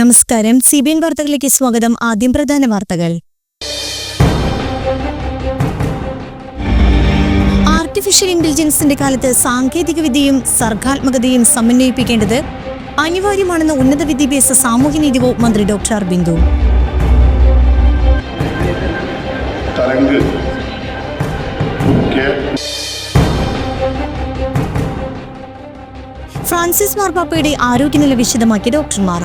നമസ്കാരം. C B N വാർത്തകളിലേക്ക് സ്വാഗതം. ആദ്യം പ്രധാന വാർത്തകൾ. ആർട്ടിഫിഷ്യൽ ഇന്റലിജൻസിന്റെ കാലത്ത് സാങ്കേതികവിദ്യയും സർഗാത്മകതയും സമന്വയിപ്പിക്കേണ്ടത് അനിവാര്യമാണെന്ന് ഉന്നത വിദ്യാഭ്യാസ സാമൂഹ്യനീതി വകുപ്പ് മന്ത്രി doctor R Bindu Tharang K. Francis മാർപ്പാപ്പയുടെ ആരോഗ്യനില വിശദമാക്കിയ ഡോക്ടർമാർ.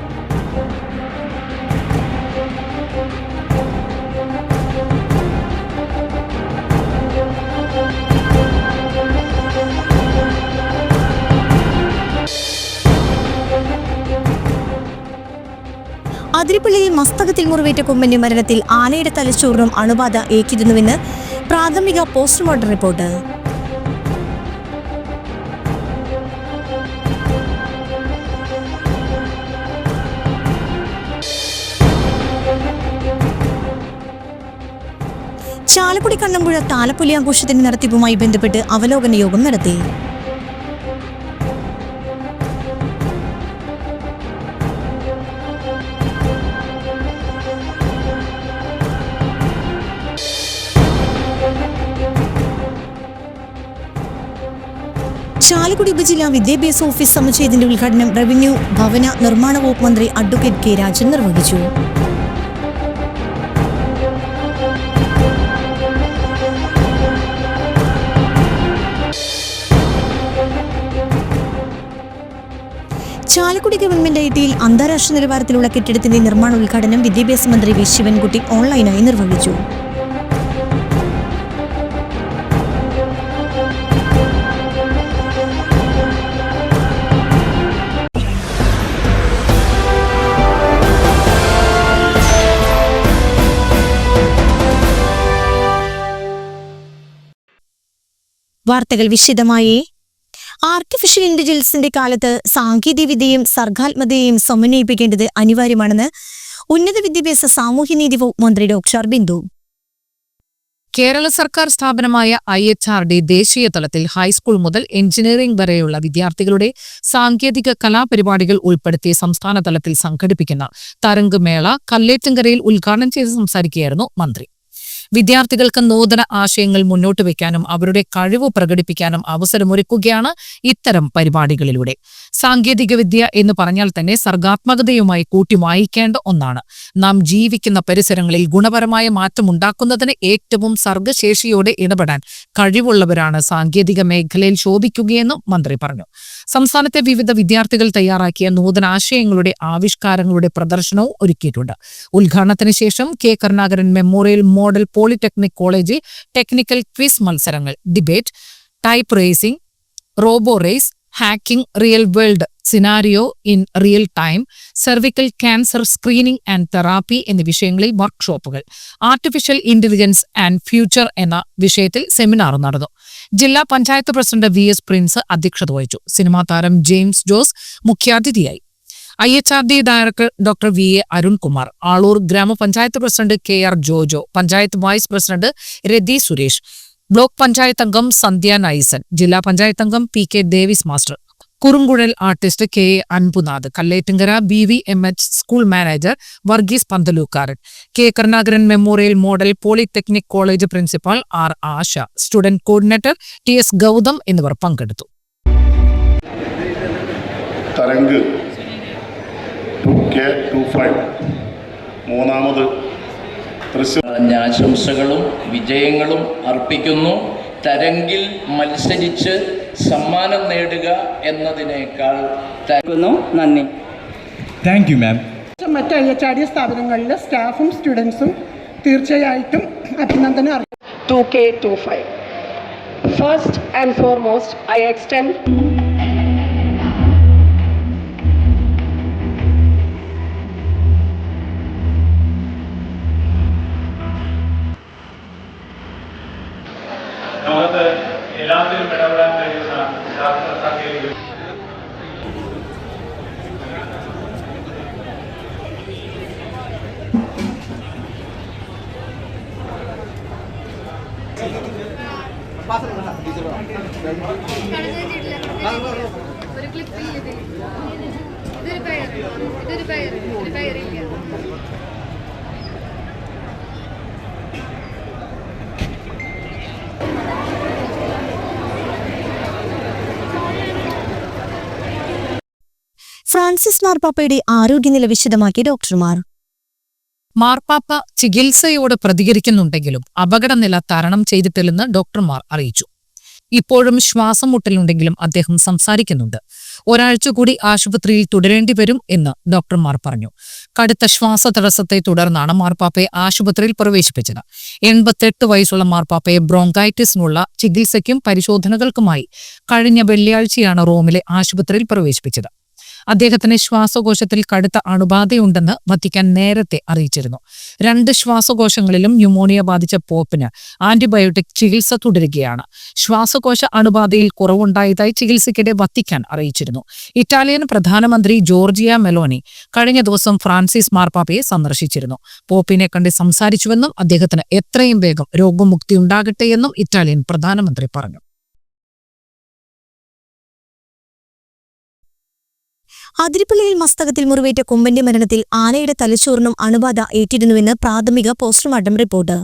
മുറിവേറ്റ കുമ്മന്റെ മരണത്തിൽ ആനയുടെ തലച്ചോറിനും അണുബാധ ഏറ്റിരുന്നുവെന്ന് പ്രാഥമിക പോസ്റ്റ്മോർട്ടം റിപ്പോർട്ട്. ചാലക്കുടി കണ്ണമ്പുഴ താലപ്പൊലി ആഘോഷത്തിന്റെ നടത്തിപ്പുമായി ബന്ധപ്പെട്ട് അവലോകന യോഗം നടത്തി. ചാലക്കുടി ഉപജില്ലാ വിദ്യാഭ്യാസ ഓഫീസ് സമുച്ചയത്തിന്റെ ഉദ്ഘാടനം റവന്യൂ ഭവന നിർമ്മാണ വകുപ്പ് മന്ത്രി അഡ്വക്കേറ്റ് കെ രാജൻ നിർവഹിച്ചു. ചാലക്കുടി ഗവൺമെന്റ് ഐ ടിയിൽ അന്താരാഷ്ട്ര നിലവാരത്തിലുള്ള കെട്ടിടത്തിന്റെ നിർമ്മാണ ഉദ്ഘാടനം വിദ്യാഭ്യാസ മന്ത്രി വി ശിവൻകുട്ടി ഓൺലൈനായി നിർവഹിച്ചു. വാർത്തകൾ വിശദമായി. ആർട്ടിഫിഷ്യൽ ഇന്റലിജൻസിന്റെ കാലത്ത് സാങ്കേതികവിദ്യയും സർഗാത്മകതയും സമന്വയിപ്പിക്കേണ്ടത് അനിവാര്യമാണെന്ന് ഉന്നത വിദ്യാഭ്യാസ സാമൂഹ്യനീതി വകുപ്പ് മന്ത്രി ഡോക്ടർ ബിന്ദു കേരള സർക്കാർ സ്ഥാപനമായ ഐ എച്ച് ആർ ഡി ദേശീയ തലത്തിൽ ഹൈസ്കൂൾ മുതൽ എഞ്ചിനീയറിംഗ് വരെയുള്ള വിദ്യാർത്ഥികളുടെ സാങ്കേതിക കലാപരിപാടികൾ ഉൾപ്പെടുത്തി സംസ്ഥാന തലത്തിൽ സംഘടിപ്പിക്കുന്ന തരംഗ് മേള കല്ലേറ്റങ്കരയിൽ ഉദ്ഘാടനം ചെയ്ത് സംസാരിക്കുകയായിരുന്നു മന്ത്രി. വിദ്യാർത്ഥികൾക്ക് നൂതന ആശയങ്ങൾ മുന്നോട്ട് വയ്ക്കാനും അവരുടെ കഴിവ് പ്രകടിപ്പിക്കാനും അവസരമൊരുക്കുകയാണ് ഇത്തരം പരിപാടികളിലൂടെ. സാങ്കേതികവിദ്യ എന്ന് പറഞ്ഞാൽ തന്നെ സർഗാത്മകതയുമായി കൂട്ടി വായിക്കേണ്ട ഒന്നാണ്. നാം ജീവിക്കുന്ന പരിസരങ്ങളിൽ ഗുണപരമായ മാറ്റമുണ്ടാക്കുന്നതിന് ഏറ്റവും സർഗശേഷിയോടെ ഇടപെടാൻ കഴിവുള്ളവരാണ് സാങ്കേതിക മേഖലയിൽ ശോഭിക്കുകയെന്നും മന്ത്രി പറഞ്ഞു. സംസ്ഥാനത്തെ വിവിധ വിദ്യാർത്ഥികൾ തയ്യാറാക്കിയ നൂതന ആശയങ്ങളുടെ ആവിഷ്കാരങ്ങളുടെ പ്രദർശനവും ഒരുക്കിയിട്ടുണ്ട്. ഉദ്ഘാടനത്തിന് ശേഷം K. Karunakaran memorial model polytechnic കോളേജിൽ ടെക്നിക്കൽ ക്വിസ് മത്സരങ്ങൾ debate type racing robo race hacking real world scenario in real time cervical cancer screening and therapy എന്നീ വിഷയങ്ങളിൽ വർക്ക്ഷോപ്പുകൾ ആർട്ടിഫിഷ്യൽ ഇന്റലിജൻസ് ആൻഡ് ഫ്യൂച്ചർ എന്ന വിഷയത്തിൽ സെമിനാർ നടന്നു. ജില്ലാ panchayat president V S Prince അധ്യക്ഷത വഹിച്ചു. സിനിമാ താരം ജെയിംസ് ജോസ് മുഖ്യാതിഥിയായി. I H R D director doctor V A Arunkumar Aloor ഗ്രാമപഞ്ചായത്ത് president K R Jojo panchayat vice president Rathi Suresh block panchayat അംഗം സന്ധ്യ നൈസൻ ജില്ലാ പഞ്ചായത്ത് അംഗം P K Devis master Kurunkuzhal artist K A Anpunath Kallettinkara B V M H school manager Varghese Panthalookkaran K Karunakaran memorial model polytechnic college principal R Asha student coordinator T S Gautham എന്നിവർ പങ്കെടുത്തു. മൂന്നാമത് തൃശ്ശൂർ ആശംസകളും വിജയങ്ങളും അർപ്പിക്കുന്നു. തരങ്കിൽ മത്സരിച്ച് സമ്മാനം നേടുക എന്നതിനേക്കാൾ നന്ദി. താങ്ക് യു മാം മറ്റ് ഐ എച്ച് ആർ ഡി സ്ഥാപനങ്ങളിലെ സ്റ്റാഫും സ്റ്റുഡൻസും തീർച്ചയായിട്ടും അഭിനന്ദനം അറിയിക്കും 2K25. First and foremost, I extend ലോകത്ത് ഫ്രാൻസിസ് മാർപ്പാപ്പയുടെ ആരോഗ്യനില വിശദമാക്കി ഡോക്ടർമാർ. മാർപ്പാപ്പ ചികിത്സയോട് പ്രതികരിക്കുന്നുണ്ടെങ്കിലും അപകടനില തരണം ചെയ്തിട്ടില്ലെന്ന് ഡോക്ടർമാർ അറിയിച്ചു. ഇപ്പോഴും ശ്വാസം മുട്ടലുണ്ടെങ്കിലും അദ്ദേഹം സംസാരിക്കുന്നുണ്ട്. ഒരാഴ്ച കൂടി ആശുപത്രിയിൽ തുടരേണ്ടി വരും എന്ന് ഡോക്ടർമാർ പറഞ്ഞു. കടുത്ത ശ്വാസ തടസ്സത്തെ തുടർന്നാണ് മാർപ്പാപ്പയെ ആശുപത്രിയിൽ പ്രവേശിപ്പിച്ചത്. എൺപത്തെട്ട് വയസ്സുള്ള മാർപ്പാപ്പയെ ബ്രോങ്കൈറ്റിസിനുള്ള ചികിത്സയ്ക്കും പരിശോധനകൾക്കുമായി കഴിഞ്ഞ വെള്ളിയാഴ്ചയാണ് റോമിലെ ആശുപത്രിയിൽ പ്രവേശിപ്പിച്ചത്. അദ്ദേഹത്തിന് ശ്വാസകോശത്തിൽ കടുത്ത അണുബാധയുണ്ടെന്ന് വത്തിക്കാൻ നേരത്തെ അറിയിച്ചിരുന്നു. രണ്ട് ശ്വാസകോശങ്ങളിലും ന്യൂമോണിയ ബാധിച്ച പോപ്പിന് ആന്റിബയോട്ടിക് ചികിത്സ തുടരുകയാണ്. ശ്വാസകോശ അണുബാധയിൽ കുറവുണ്ടായതായി ചികിത്സയ്ക്കിടെ വത്തിക്കാൻ അറിയിച്ചിരുന്നു. ഇറ്റാലിയൻ പ്രധാനമന്ത്രി ജോർജിയ മെലോനി കഴിഞ്ഞ ദിവസം ഫ്രാൻസിസ് മാർപ്പാപ്പയെ സന്ദർശിച്ചിരുന്നു. പോപ്പിനെ കണ്ട് സംസാരിച്ചുവെന്നും അദ്ദേഹത്തിന് എത്രയും വേഗം രോഗമുക്തി ഉണ്ടാകട്ടെ എന്നും ഇറ്റാലിയൻ പ്രധാനമന്ത്രി പറഞ്ഞു. അതിരിപ്പള്ളിയിൽ മസ്തകത്തിൽ മുറിവേറ്റ കൊമ്പന്റെ മരണത്തിൽ ആനയുടെ തലച്ചോറിനും അണുബാധ ഏറ്റിരുന്നുവെന്ന് പ്രാഥമിക പോസ്റ്റ്മോർട്ടം റിപ്പോർട്ട്.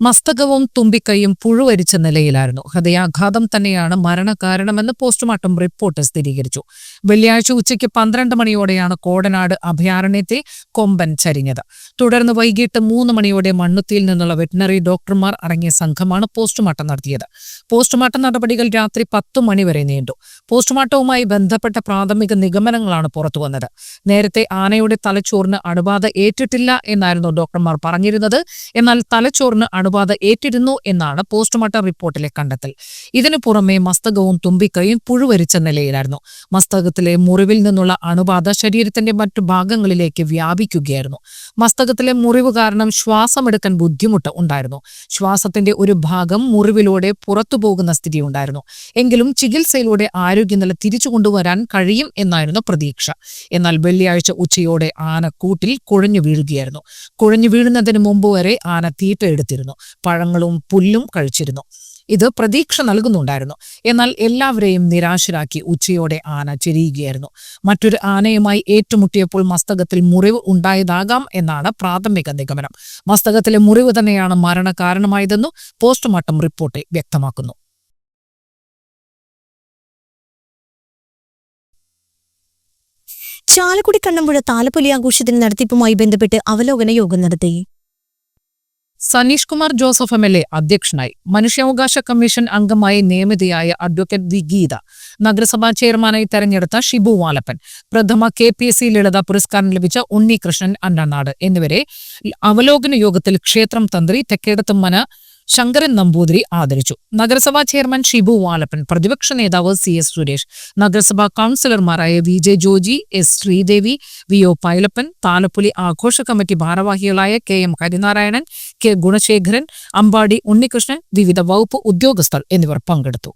മസ്തകവും തുമ്പിക്കൈയും പുഴുവരിച്ച നിലയിലായിരുന്നു. ഹൃദയാഘാതം തന്നെയാണ് മരണകാരണമെന്ന് പോസ്റ്റ്മോർട്ടം റിപ്പോർട്ട് സ്ഥിരീകരിച്ചു. വെള്ളിയാഴ്ച ഉച്ചയ്ക്ക് പന്ത്രണ്ട് മണിയോടെയാണ് കോടനാട് അഭയാരണ്യത്തെ കൊമ്പൻ ചരിഞ്ഞത്. തുടർന്ന് വൈകിട്ട് മൂന്ന് മണിയോടെ മണ്ണുത്തിയിൽ നിന്നുള്ള വെറ്റിനറി ഡോക്ടർമാർ അടങ്ങിയ സംഘമാണ് പോസ്റ്റ്മോർട്ടം നടത്തിയത്. പോസ്റ്റ്മോർട്ടം നടപടികൾ രാത്രി പത്തു മണിവരെ നീണ്ടു. പോസ്റ്റ്മോർട്ടവുമായി ബന്ധപ്പെട്ട പ്രാഥമിക നിഗമനങ്ങളാണ് പുറത്തുവന്നത് നേരത്തെ ആനയുടെ തലച്ചോറിന് അണുബാധ ഏറ്റിട്ടില്ല എന്നായിരുന്നു ഡോക്ടർമാർ പറഞ്ഞിരുന്നത്. എന്നാൽ തലച്ചോറിന് അണുബാധ ഏറ്റിരുന്നു എന്നാണ് പോസ്റ്റ്മോർട്ടം റിപ്പോർട്ടിലെ കണ്ടെത്തൽ. ഇതിനു പുറമെ മസ്തകവും തുമ്പിക്കൈയും പുഴുവരിച്ച നിലയിലായിരുന്നു. മസ്തകത്തിലെ മുറിവിൽ നിന്നുള്ള അണുബാധ ശരീരത്തിന്റെ മറ്റു ഭാഗങ്ങളിലേക്ക് വ്യാപിക്കുകയായിരുന്നു. മസ്തകത്തിലെ മുറിവ് കാരണം ശ്വാസമെടുക്കാൻ ബുദ്ധിമുട്ട് ഉണ്ടായിരുന്നു. ശ്വാസത്തിന്റെ ഒരു ഭാഗം മുറിവിലൂടെ പുറത്തു പോകുന്ന സ്ഥിതി ഉണ്ടായിരുന്നു. എങ്കിലും ചികിത്സയിലൂടെ ആരോഗ്യനില തിരിച്ചു കൊണ്ടുവരാൻ കഴിയും എന്നായിരുന്നു പ്രതീക്ഷ. എന്നാൽ വെള്ളിയാഴ്ച ഉച്ചയോടെ ആന കൂട്ടിൽ കുഴഞ്ഞു വീഴുകയായിരുന്നു. കുഴഞ്ഞു വീഴുന്നതിന് മുമ്പ് വരെ ആന തീറ്റ എടുത്തിരുന്നു പഴങ്ങളും പുല്ലും കഴിച്ചിരുന്നു. ഇത് പ്രതീക്ഷ നൽകുന്നുണ്ടായിരുന്നു. എന്നാൽ എല്ലാവരെയും നിരാശരാക്കി ഉച്ചയോടെ ആന ചെരിയുകയായിരുന്നു. മറ്റൊരു ആനയുമായി ഏറ്റുമുട്ടിയപ്പോൾ മസ്തകത്തിൽ മുറിവ് ഉണ്ടായതാകാം എന്നാണ് പ്രാഥമിക നിഗമനം. മസ്തകത്തിലെ മുറിവ് തന്നെയാണ് മരണകാരണമായതെന്നു പോസ്റ്റ്മോർട്ടം റിപ്പോർട്ട് വ്യക്തമാക്കുന്നു. ചാലക്കുടി കണ്ണമ്പുഴ താലപ്പൊലി ആഘോഷത്തിന് നടത്തിപ്പുമായി ബന്ധപ്പെട്ട് അവലോകന യോഗം നടത്തി. Saneesh Kumar Joseph M L A അധ്യക്ഷനായി മനുഷ്യാവകാശ കമ്മീഷൻ അംഗമായി നിയമിതയായ അഡ്വക്കേറ്റ് വി ഗീത നഗരസഭാ ചെയർമാനായി തെരഞ്ഞെടുത്ത ഷിബു വാലപ്പൻ പ്രഥമ K P S C Lalitha പുരസ്കാരം ലഭിച്ച ഉണ്ണികൃഷ്ണൻ അണ്ണനാട് എന്നിവരെ അവലോകന യോഗത്തിൽ ക്ഷേത്രം തന്ത്രി തെക്കേടത്തുമ്മന ശങ്കരൻ നമ്പൂതിരി ആദരിച്ചു. നഗരസഭാ ചെയർമാൻ ഷിബു വാലപ്പൻ പ്രതിപക്ഷ നേതാവ് സി എസ് സുരേഷ് നഗരസഭാ കൌൺസിലർമാരായ V J Joji S Sreedevi V O Pailappan Thalappuli ആഘോഷ കമ്മിറ്റി ഭാരവാഹികളായ K M Harinarayanan K Gunasekharan Ambadi Unnikrishnan വിവിധ വകുപ്പ് ഉദ്യോഗസ്ഥർ എന്നിവർ പങ്കെടുത്തു.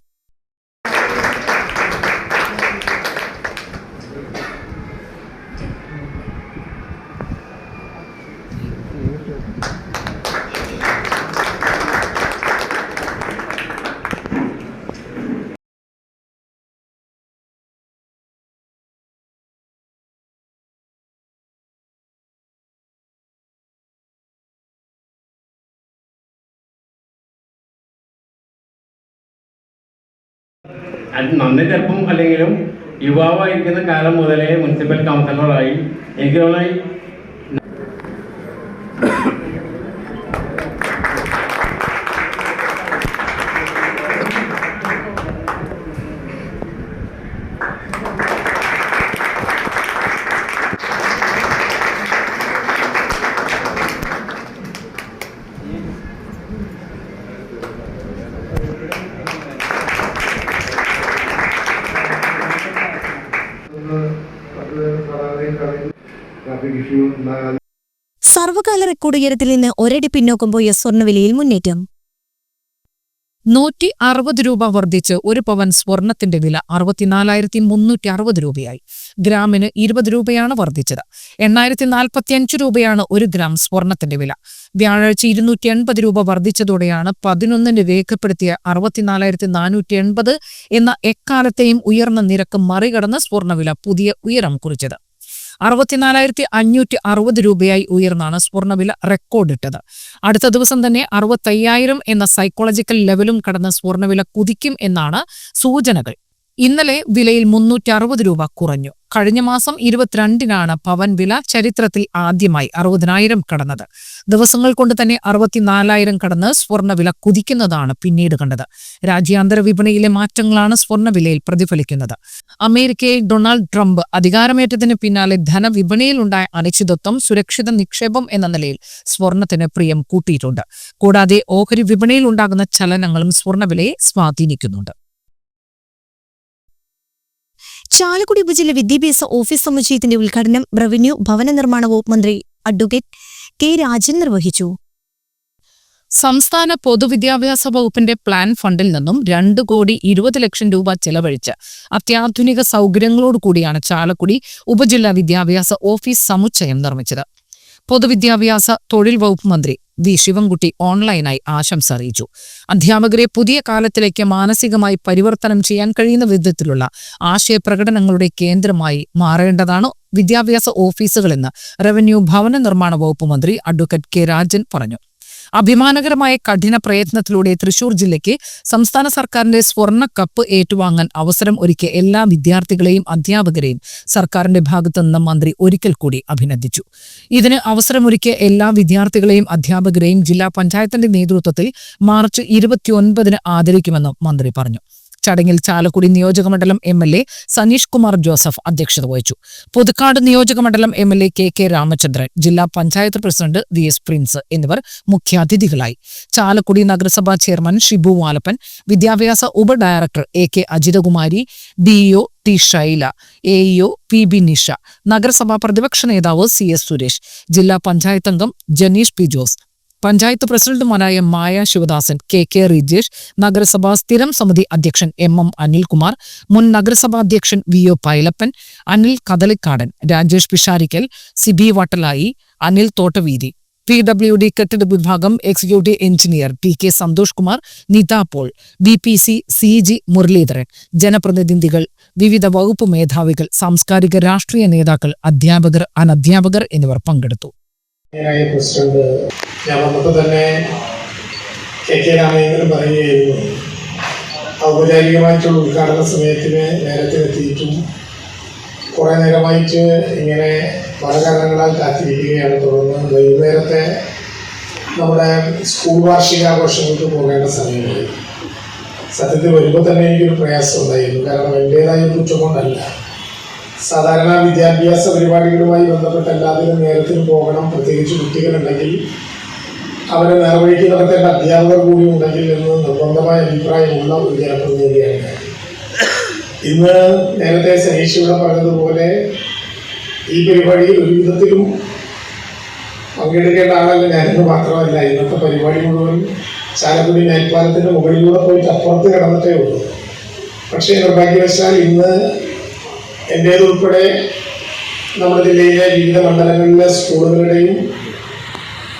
അത് നന്ദി ചെറുപ്പം അല്ലെങ്കിലും യുവാവായിരിക്കുന്ന കാലം മുതലേ മുനിസിപ്പൽ കൗൺസിലറായി എനിക്ക് തോന്നുന്നു സർവകാല റെക്കോർഡ് ഉയരത്തിൽ നിന്ന് ഒരടി പിന്നോക്കം പോയ സ്വർണവിലയിൽ മുന്നേറ്റം. നൂറ്റി അറുപത് രൂപ വർദ്ധിച്ച് ഒരു പവൻ സ്വർണത്തിന്റെ വില അറുപത്തിനാലായിരത്തി മുന്നൂറ്റി അറുപത് രൂപയായി. ഗ്രാമിന് ഇരുപത് രൂപയാണ് വർദ്ധിച്ചത്. എണ്ണായിരത്തി നാൽപ്പത്തിയഞ്ച് രൂപയാണ് ഒരു ഗ്രാം സ്വർണത്തിന്റെ വില. വ്യാഴാഴ്ച ഇരുന്നൂറ്റി എൺപത് രൂപ വർദ്ധിച്ചതോടെയാണ് പതിനൊന്നിന് രേഖപ്പെടുത്തിയ അറുപത്തിനാലായിരത്തി നാനൂറ്റി എൺപത് എന്ന എക്കാലത്തെയും ഉയർന്ന നിരക്ക് മറികടന്ന് സ്വർണവില പുതിയ ഉയരം കുറിച്ചത്. അറുപത്തിനാലായിരത്തി അഞ്ഞൂറ്റി അറുപത് രൂപയായി ഉയർന്നാണ് സ്വർണവില റെക്കോർഡിട്ടത്. അടുത്ത ദിവസം തന്നെ അറുപത്തയ്യായിരം എന്ന സൈക്കോളജിക്കൽ ലെവലും കടന്ന് സ്വർണവില കുതിക്കും എന്നാണ് സൂചനകൾ. ഇന്നലെ വിലയിൽ മുന്നൂറ്റി അറുപത് രൂപ കുറഞ്ഞു. കഴിഞ്ഞ മാസം ഇരുപത്തിരണ്ടിനാണ് പവൻ വില ചരിത്രത്തിൽ ആദ്യമായി അറുപതിനായിരം കടന്നത്. ദിവസങ്ങൾ കൊണ്ട് തന്നെ അറുപത്തിനാലായിരം കടന്ന് സ്വർണവില കുതിക്കുന്നതാണ് പിന്നീട് കണ്ടത്. രാജ്യാന്തര വിപണിയിലെ മാറ്റങ്ങളാണ് സ്വർണവിലയിൽ പ്രതിഫലിക്കുന്നത്. അമേരിക്കയിൽ ഡൊണാൾഡ് ട്രംപ് അധികാരമേറ്റതിന് പിന്നാലെ ധനവിപണിയിലുണ്ടായ അനിശ്ചിതത്വം സുരക്ഷിത നിക്ഷേപം എന്ന നിലയിൽ സ്വർണത്തിന് പ്രിയം കൂട്ടിയിട്ടുണ്ട്. കൂടാതെ ഓഹരി വിപണിയിൽ ഉണ്ടാകുന്ന ചലനങ്ങളും സ്വർണവിലയെ സ്വാധീനിക്കുന്നുണ്ട്. ചാലക്കുടി ഉപജില്ല വിദ്യാഭ്യാസ ഓഫീസ് സമുച്ചയത്തിന്റെ ഉദ്ഘാടനം റവന്യൂ ഭവന നിർമ്മാണ വകുപ്പ് മന്ത്രി അഡ്വക്കേറ്റ് കെ രാജൻ നിർവഹിച്ചു. സംസ്ഥാന പൊതുവിദ്യാഭ്യാസ വകുപ്പിന്റെ പ്ലാൻ ഫണ്ടിൽ നിന്നും രണ്ട് കോടി ഇരുപത് ലക്ഷം രൂപ ചെലവഴിച്ച് അത്യാധുനിക സൗകര്യങ്ങളോടുകൂടിയാണ് ചാലക്കുടി ഉപജില്ലാ വിദ്യാഭ്യാസ ഓഫീസ് സമുച്ചയം നിർമ്മിച്ചത്. പൊതുവിദ്യാഭ്യാസ തൊഴിൽ വകുപ്പ് മന്ത്രി വി ശിവൻകുട്ടി ഓൺലൈനായി ആശംസ അറിയിച്ചു. അധ്യാപകരെ പുതിയ കാലത്തിലേക്ക് മാനസികമായി പരിവർത്തനം ചെയ്യാൻ കഴിയുന്ന വിധത്തിലുള്ള ആശയപ്രകടനങ്ങളുടെ കേന്ദ്രമായി മാറേണ്ടതാണ് വിദ്യാഭ്യാസ ഓഫീസുകളെന്ന് റവന്യൂ ഭവന നിർമ്മാണ വകുപ്പ് മന്ത്രി അഡ്വക്കേറ്റ് കെ രാജൻ പറഞ്ഞു. അഭിമാനകരമായ കഠിന പ്രയത്നത്തിലൂടെ തൃശൂർ ജില്ലയ്ക്ക് സംസ്ഥാന സർക്കാരിന്റെ സ്വർണ കപ്പ് ഏറ്റുവാങ്ങാൻ അവസരം ഒരുക്കിയ എല്ലാ വിദ്യാർത്ഥികളെയും അധ്യാപകരെയും സർക്കാരിന്റെ ഭാഗത്തു നിന്ന് മന്ത്രി ഒരിക്കൽ കൂടി അഭിനന്ദിച്ചു. ഇതിന് അവസരമൊരുക്കിയ എല്ലാ വിദ്യാർത്ഥികളെയും അധ്യാപകരെയും ജില്ലാ പഞ്ചായത്തിന്റെ നേതൃത്വത്തിൽ മാർച്ച് ഇരുപത്തിയൊൻപതിന് ആദരിക്കുമെന്നും മന്ത്രി പറഞ്ഞു. ചടങ്ങിൽ ചാലക്കുടി നിയോജകമണ്ഡലം M L A Saneesh Kumar Joseph അധ്യക്ഷത വഹിച്ചു. പുതുക്കാട് നിയോജകമണ്ഡലം M L A K K Ramachandran ജില്ലാ panchayat president V S Prince എന്നിവർ മുഖ്യാതിഥികളായി. ചാലക്കുടി നഗരസഭാ ചെയർമാൻ ഷിബു വാലപ്പൻ വിദ്യാഭ്യാസ ഉപ director A K Ajithakumari DEO T Shaila AEO P B Nisha നഗരസഭാ പ്രതിപക്ഷ നേതാവ് സി എസ് സുരേഷ് ജില്ലാ പഞ്ചായത്ത് അംഗം ജനീഷ് പി ജോസ് പഞ്ചായത്ത് പ്രസിഡന്റുമാരായ മായ ശിവദാസൻ കെ കെ റിജേഷ് നഗരസഭാ സ്ഥിരം സമിതി അധ്യക്ഷൻ എം എം അനിൽകുമാർ മുൻ നഗരസഭാ അധ്യക്ഷൻ V O Pailappan Anil Kadalikkadan Rajesh Pisharikkal Sibi Vattalayi Anil Thottaveethi P W D കെട്ടിട വിഭാഗം executive engineer P K Santhosh Kumar Nitha Paul B P C C G Muralidharan ജനപ്രതിനിധികൾ വിവിധ വകുപ്പ് മേധാവികൾ സാംസ്കാരിക രാഷ്ട്രീയ നേതാക്കൾ അധ്യാപകർ അനധ്യാപകർ എന്നിവർ പങ്കെടുത്തു. ഞാനായ പ്രസിഡന്റ്. ഞാൻ വന്നപ്പോൾ തന്നെ കെ കെ രാമചന്ദ്രൻ പറയുകയായിരുന്നു ഔപചാരികമായിട്ടുള്ള ഉദ്ഘാടന സമയത്തിന് നേരത്തെ എത്തിയിട്ടും കുറേ നേരമായിട്ട് ഇങ്ങനെ പല കാരണങ്ങളാൽ കാത്തിരിക്കുകയാണ്. തുടർന്ന് വൈകുന്നേരത്തെ നമ്മുടെ സ്കൂൾ വാർഷികാഘോഷങ്ങൾക്ക് പോകേണ്ട സമയമായി. സത്യത്തിൽ വരുമ്പോൾ തന്നെ എനിക്കൊരു പ്രയാസം ഉണ്ടായിരുന്നു. കാരണം എന്റേതായ കുറ്റം കൊണ്ടല്ല സാധാരണ വിദ്യാഭ്യാസ പരിപാടികളുമായി ബന്ധപ്പെട്ട് എല്ലാത്തിനും നേരത്തിന് പോകണം. പ്രത്യേകിച്ച് കുട്ടികളുണ്ടെങ്കിൽ അവരെ നേർവഴിക്ക് നടത്തേണ്ട അധ്യാപകർ കൂടി ഉണ്ടെങ്കിൽ എന്ന് നിർബന്ധമായ അഭിപ്രായമുള്ള ഒരു ജനപ്രതിനിധിയാണ്. ഇന്ന് നേരത്തെ സനീഷ് ഇവിടെ പറഞ്ഞതുപോലെ ഈ പരിപാടിയിൽ ഒരു വിധത്തിലും പങ്കെടുക്കേണ്ട ആളല്ല ഞാനെന്ന് മാത്രമല്ല. ഇന്നത്തെ പരിപാടി മുഴുവൻ ചാലക്കുടി മേൽപ്പാലത്തിന്റെ മുകളിലൂടെ പോയിട്ട് അപ്പുറത്ത് കിടന്നിട്ടേ ഉള്ളൂ. പക്ഷേ നിർഭാഗ്യവശാൽ ഇന്ന് എന്റേതുൾപ്പെടെ നമ്മുടെ ജില്ലയിലെ വിവിധ മണ്ഡലങ്ങളിലെ സ്കൂളുകളുടെയും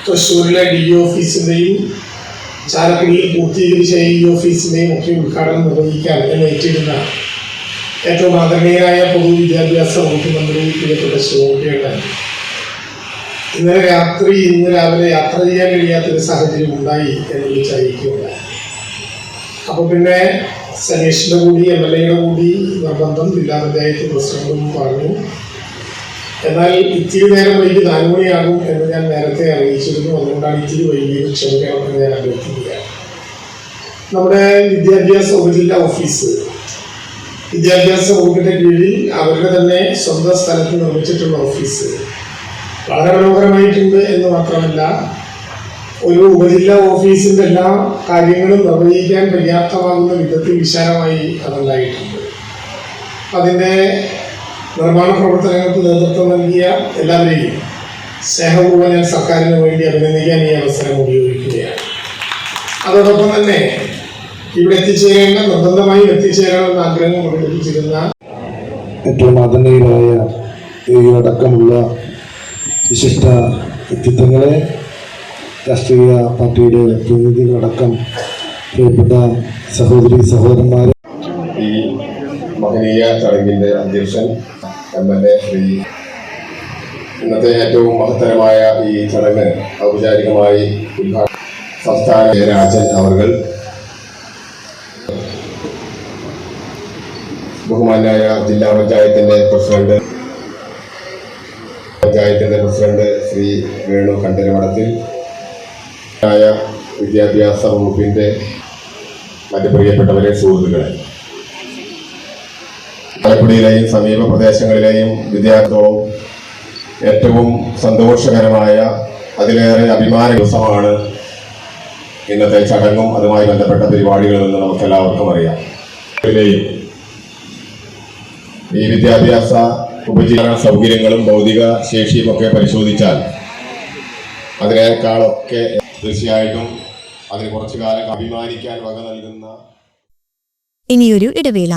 തൃശ്ശൂരിലെ ഡി ഓഫീസിന്റെയും ചാലക്കുടിയിൽ പൂർത്തീകരിച്ച ഇ ഓഫീസിന്റെയും ഒക്കെ ഉദ്ഘാടനം നിർവഹിക്കാൻ എന്നെ ഏറ്റിരുന്ന ഏറ്റവും ആദരണീയനായ പൊതുവിദ്യാഭ്യാസ വകുപ്പ് മന്ത്രി പ്രിയപ്പെട്ട ശിവകുട്ടിയുടെ ഇന്നലെ രാത്രി ഇന്ന് രാവിലെ യാത്ര ചെയ്യാൻ കഴിയാത്തൊരു സാഹചര്യം ഉണ്ടായി എന്ന് വിളിച്ചറിയിക്കുകയുണ്ടായി അപ്പോൾ പിന്നെ സനീഷിന്റെ കൂടി എം എൽ എയുടെ കൂടി നിർബന്ധം ജില്ലാ പഞ്ചായത്ത് പ്രസിഡന്റും പറഞ്ഞു. എന്നാൽ ഇത്തിരി നേരം വൈകി നാലുമണിയാകും എന്ന് ഞാൻ നേരത്തെ അറിയിച്ചിരുന്നു. അതുകൊണ്ടാണ് ഇത്തിരി വൈകിയത് ക്ഷമിക്കണമെന്ന് ഞാൻ അഭ്യർത്ഥിക്കുകയാണ് നമ്മുടെ വിദ്യാഭ്യാസ ഉപജില്ലാ ഓഫീസ്. വിദ്യാഭ്യാസ വകുപ്പിന്റെ കീഴിൽ അവരുടെ തന്നെ സ്വന്തം സ്ഥലത്ത് നിർമ്മിച്ചിട്ടുള്ള ഓഫീസ്. വളരെ മനോഹരമായിട്ടുണ്ട് എന്ന് മാത്രമല്ല ഒരു ഉപജില്ലാ ഓഫീസിന്റെ എല്ലാ കാര്യങ്ങളും നിർവഹിക്കാൻ പര്യാപ്തമാകുന്ന വിധത്തിൽ വിശാലമായി അതുണ്ടായിട്ടുണ്ട്. അതിന്റെ നിർമ്മാണ പ്രവർത്തനങ്ങൾക്ക് നേതൃത്വം നൽകിയ എല്ലാവരെയും സ്നേഹപൂർവം ഞാൻ സർക്കാരിന് വേണ്ടി അഭിനന്ദിക്കാൻ ഈ അവസരം ഉപയോഗിക്കുകയാണ്. അതോടൊപ്പം തന്നെ ഇവിടെ എത്തിച്ചേരേണ്ട നിർബന്ധമായും എത്തിച്ചേരണമെന്ന ആഗ്രഹം പ്രകടിപ്പിച്ചിരുന്ന ഏറ്റവും ആദരണീയരായ ഇവരടക്കമുള്ള വിശിഷ്ട വ്യക്തിത്വങ്ങളെ രാഷ്ട്രീയ പാർട്ടിയുടെ പ്രതിനിധികളടക്കം പ്രിയപ്പെട്ട സഹോദരി സഹോദരന്മാരെ. ഈ മഹനീയ ചടങ്ങിന്റെ അധ്യക്ഷൻ എം എൽ എ ശ്രീ ഇന്നത്തെ ഏറ്റവും മഹത്തരമായ ഈ ചടങ്ങ് ഔപചാരികമായി സംസ്ഥാന രാജൻ അവർ ബഹുമാനായ ജില്ലാ പഞ്ചായത്തിന്റെ പ്രസിഡന്റ് പഞ്ചായത്തിന്റെ പ്രസിഡന്റ് ശ്രീ വേണു കണ്ടരമഠത്തിൽ ആയ വിദ്യാഭ്യാസ വകുപ്പിന്റെ മറ്റു പ്രിയപ്പെട്ടവരെ സുഹൃത്തുക്കളെ. ആലപ്പുഴയിലെയും സമീപ പ്രദേശങ്ങളിലെയും വിദ്യാർത്ഥികളും ഏറ്റവും സന്തോഷകരമായ അതിലേറെ അഭിമാന ദിവസമാണ് ഇന്നത്തെ ചടങ്ങും അതുമായി ബന്ധപ്പെട്ട പരിപാടികളെന്ന് നമുക്ക് എല്ലാവർക്കും അറിയാം. ഈ വിദ്യാഭ്യാസ ഉപജീവന സൗകര്യങ്ങളും ഭൗതിക ശേഷിയും ഒക്കെ പരിശോധിച്ചാൽ അതിനേക്കാളൊക്കെ തീർച്ചയായിട്ടും അതിന് കുറച്ചു കാലം അഭിമാനിക്കാൻ വക നൽകുന്ന ഇനിയൊരു ഇടവേള.